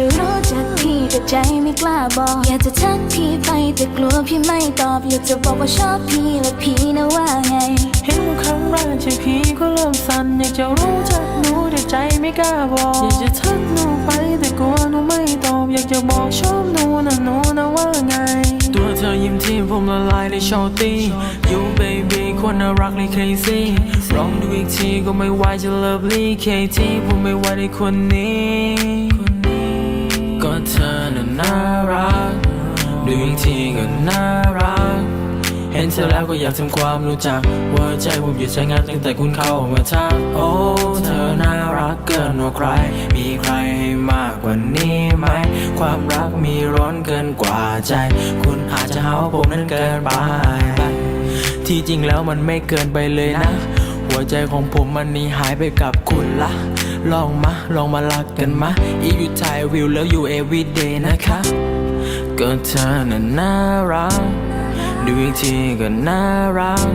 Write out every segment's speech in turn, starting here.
จะรู้จักพี่แต่ใจไม่กล้าบอก อยากจะทักพี่ไปแต่กลัวพี่ไม่ตอบ อยากจะบอกว่าชอบพี่และพี่นะว่าไง เห็นครั้งแรกใจพี่ก็เริ่มสั่นอยากจะรู้จักหนูแต่ใจไม่กล้าบอกอยากจะทักหนูไปแต่กลัวหนูไม่ตอบ อยากจะบอกชอบหนูนะหนูนะว่าไง ตัวเธอยิ้มที่ผมละลายในชอตตี้ You baby คนน่ารักใน crazy ลองดูอีกทีก็ไม่ไหวจะ lovely KT ผมไม่ไหวในคนนี้ ก็เธอน่ะน่ารัก ดูอีกทีก็น่ารัก เห็นเธอแล้วก็อยากทำความรู้จักว่าใจผมหยุดใช้งานตั้งแต่คุณเข้ามาทักโอ้เธอน่ารักเกินกว่าใคร มีใครให้มากกว่านี้ไหม ความรักมีร้อนเกินกว่าใจ คุณอาจจะหาว่าผมนั้นเกินไป ที่จริงแล้วมันไม่เกินไปเลยนะ หัวใจของผมมันนีหายไปกับคุณละ ลองมา ลองมารักกันมาอีอยู่ถ่ายวิวแล้วอยู่ everyday นะคะก็เธอน่ะน่ารัก ดูอีกทีก็น่ารัก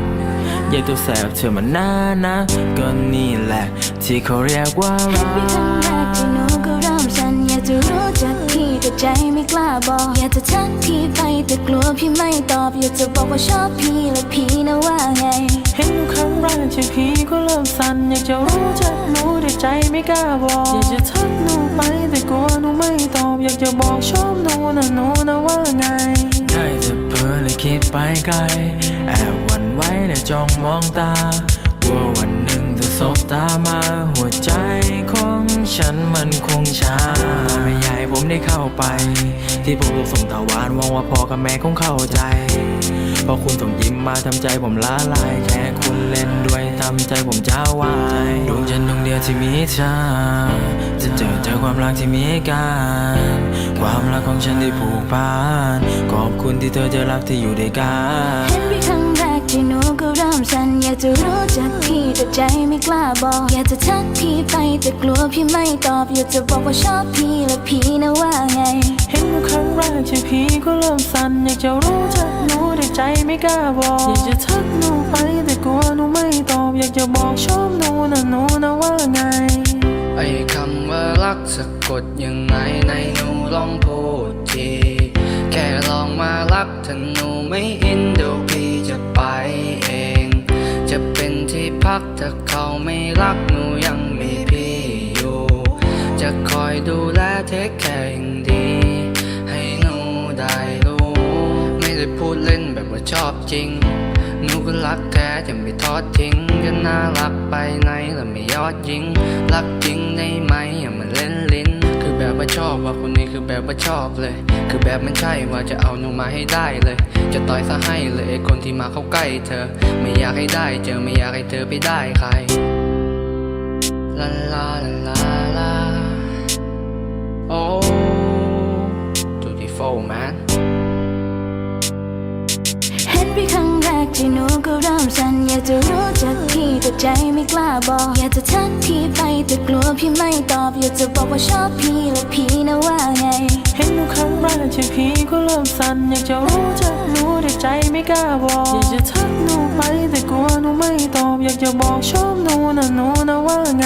อยากตัวแสบเธอมันน่านะก็นี่แหละที่เขาเรียกว่ารักพี่ครั้งแรกที่หนูก็เริ่มสั่นอยากจะรู้จักพี่แต่ใจไม่กล้าบอกอยากจะทักพี่ไป แต่กลัวพี่ไม่ตอบ อยากจะบอกว่าชอบพี่และพี่นะว่าไง เห็นครั้งแรกใจพี่ก็เริ่มสั่นอยากจะรู้จักหนูแต่ใจไม่กล้าบอกอยากจะทักหนูไปแต่กลัวหนูไม่ตอบ อยากจะบอกชอบหนูนะหนูนะว่าไง ได้แต่เพ้อเลยคิดไปไกล แอบหวันไหว้และจ้องมองตาว่าวันหนึ่งเธอสบตามาหัวใจของฉันมันคงช้าไม่อยากให้ ผมได้เข้าไป ที่ผมถูกส่งตาวานหวังว่าพ่อกับแม่คงเข้าใจเพราะคุณต้องยิ้มมาทำใจผมละลายแค่คุณเล่นด้วยทำใจผมจ้าวายดวงจันทร์ดวงเดียวที่มีเธอจะเจอเจอความรักที่มีกันความรักของฉันที่ผูกพันขอบคุณที่เธอจะรักที่อยู่ด้วยกันากจะรู้จักพี่แต่ใจไม่กล้าบอก อยากจะทักพี่ไปแต่กลัวพี่ไม่ตอบ อยากจะบอกว่าชอบพี่และพี่นะว่าไง เห็นครั้งแรกใจพี่ก็เริ่มสั่นอยากจะรู้จักหนูแต่ใจไม่กล้าบอก อยากจะทักหนูไปแต่กลัวหนูไม่ตอบ อยากจะบอกชอบหนูนะหนูนะว่าไง ไอ้คำว่ารักสะกดยังไงในหนูลองพูดที แค่ลองมารักถ้าหนูไม่อินเดี๋ยวพี่ พักถ้าเขาไม่รักหนูยังมีพี่อยู่ จะคอยดูแลเทคแคร์อย่างดี ให้หนูได้รู้ ไม่ได้พูดเล่นแบบว่าชอบจริง หนูก็รักแกจะไม่ทอดทิ้งก็น่ารักไปไหนและไม่ยอดยิง รักจริงได้ไหมอย่ามา ว่าชอบว่าคนนี้คือแบบว่าชอบเลย คือแบบมันใช่ว่าจะเอาหนูมาให้ได้เลย จะต่อยซะให้เลยไอ้คนที่มาเข้าใกล้เธอ ไม่อยากให้ได้เจอไม่อยากให้เธอไปได้ใครลาลา ที่หนูก็เริ่มสั่นอยากจะรู้จักพี่แต่ใจไม่กล้าบอกอยากจะทักพี่ไปแต่กลัวพี่ไม่ตอบ อยากจะบอกว่าชอบพี่และพี่นะว่าไง เห็นครั้งแรกใจพี่ก็เริ่มสั่นอยากจะรู้จักหนูแต่ใจไม่กล้าบอกอยากจะทักหนูไปแต่กลัวหนูไม่ตอบ อยากจะบอกชอบหนูนะหนูนะว่าไง